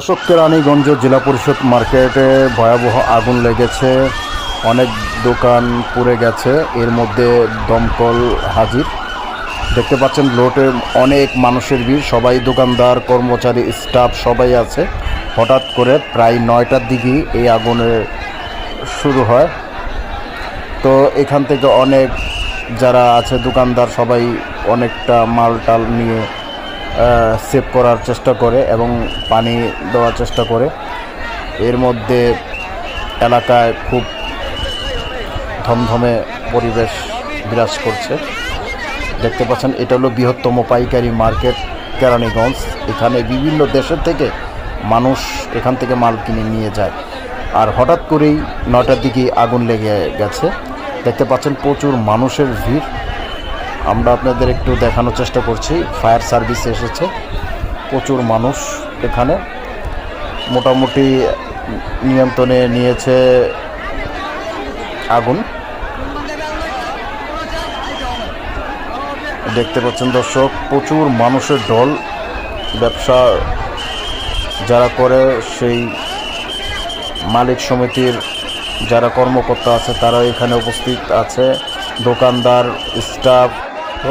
অশোক কেরানীগঞ্জ জেলা পরিষদ মার্কেটে ভয়াবহ আগুন লেগেছে। অনেক দোকান পুড়ে গেছে। এর মধ্যে দমকল হাজির। দেখতে পাচ্ছেন লোটে অনেক মানুষের ভিড়। সবাই দোকানদার, কর্মচারী, স্টাফ সবাই আছে। হঠাৎ করে প্রায় নয়টার দিকেই এই আগুনের শুরু হয়। তো এখান থেকে অনেক যারা আছে দোকানদার, সবাই অনেকটা মাল টাল নিয়ে সেভ করার চেষ্টা করে এবং পানি দেওয়ার চেষ্টা করে। এর মধ্যে এলাকায় খুব ধমধমে পরিবেশ বিরাজ করছে। দেখতে পাচ্ছেন, এটা হলো বৃহত্তম পাইকারি মার্কেট কেরানীগঞ্জ। এখানে বিভিন্ন দেশের থেকে মানুষ এখান থেকে মাল কিনে নিয়ে যায়। আর হঠাৎ করেই নয়টার দিকে আগুন লেগে গেছে। দেখতে পাচ্ছেন, প্রচুর মানুষের ভিড়। আমরা আপনাদের একটু দেখানোর চেষ্টা করছি। ফায়ার সার্ভিস এসেছে প্রচুর মানুষ এখানে। মোটামুটি নিয়ন্ত্রণে নিয়েছে আগুন। দেখতে পাচ্ছেন দর্শক, প্রচুর মানুষের ঢল। ব্যবসা যারা করে, সেই মালিক সমিতির যারা কর্মকর্তা আছে তারা এখানে উপস্থিত আছে। দোকানদার, স্টাফ তো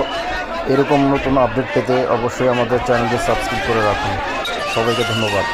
এরকম নতুন আপডেট পেতে অবশ্যই আমাদের চ্যানেলটি সাবস্ক্রাইব করে রাখুন। সবাইকে ধন্যবাদ।